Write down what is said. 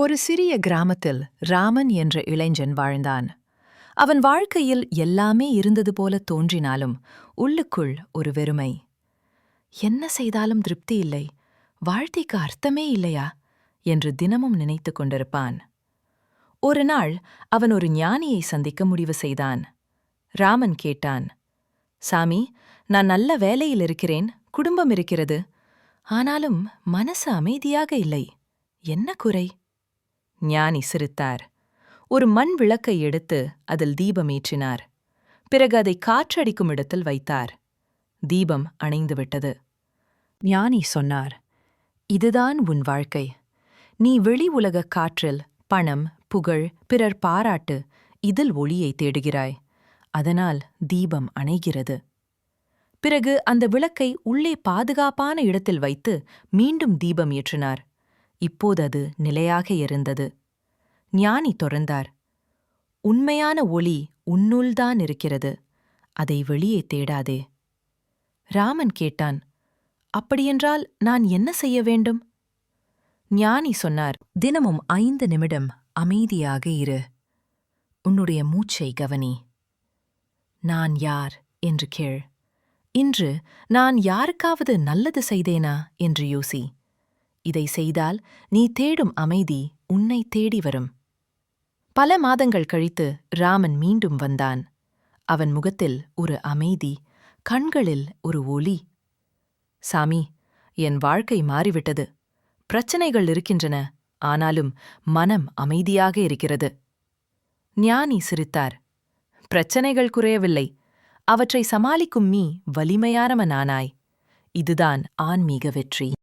ஒரு சிறிய கிராமத்தில் ராமன் என்ற இளைஞன் வாழ்ந்தான். அவன் வாழ்க்கையில் எல்லாமே இருந்தது போல தோன்றினாலும் உள்ளுக்குள் ஒரு வெறுமை. என்ன செய்தாலும் திருப்தி இல்லை? வாழ்க்கைக்கு அர்த்தமே இல்லையா? என்று தினமும் நினைத்துக் கொண்டிருப்பான். ஒரு நாள் அவன் ஒரு ஞானியை சந்திக்க முடிவு செய்தான். ராமன் கேட்டான் சாமி நான் நல்ல வேலையில் இருக்கிறேன் குடும்பம் இருக்கிறது. ஆனாலும் மனசு அமைதியாக இல்லை. என்ன குறை? ஞானி சிரித்தார். ஒரு மண் விளக்கை எடுத்து அதில் தீபம் ஏற்றினார். பிறகு அதை காற்றடிக்கும் இடத்தில் வைத்தார். தீபம் அணைந்துவிட்டது ஞானி சொன்னார் இதுதான் உன் வாழ்க்கை. நீ வெளி உலக காற்றில் பணம் புகழ் பிறர் பாராட்டு இதில் ஒளியை தேடுகிறாய். அதனால் தீபம் அணைகிறது. பிறகு அந்த விளக்கை உள்ளே பாதுகாப்பான இடத்தில் வைத்து மீண்டும் தீபம் ஏற்றினார். இப்போது அது நிலையாக இருந்தது. ஞானி தொடர்ந்தார். உண்மையான ஒளி உன்னுள்தான் இருக்கிறது. அதை வெளியே தேடாதே. ராமன் கேட்டான். அப்படியென்றால் நான் என்ன செய்ய வேண்டும்? ஞானி சொன்னார். தினமும் ஐந்து நிமிடம் அமைதியாக இரு. உன்னுடைய மூச்சை கவனி. நான் யார்? என்று கேள். இன்று நான் யாருக்காவது நல்லது செய்தேனா? என்று யோசி. இதை செய்தால் நீ தேடும் அமைதி உன்னை தேடி வரும். பல மாதங்கள் கழித்து ராமன் மீண்டும் வந்தான். அவன் முகத்தில் ஒரு அமைதி கண்களில் ஒரு ஒளி. சாமி என் வாழ்க்கை மாறிவிட்டது. பிரச்சனைகள் இருக்கின்றன. ஆனாலும் மனம் அமைதியாக இருக்கிறது. ஞானி சிரித்தார். பிரச்சனைகள் குறையவில்லை. அவற்றை சமாளிக்கும் மீ வலிமையானவனானாய். இதுதான் ஆன்மீக வெற்றி.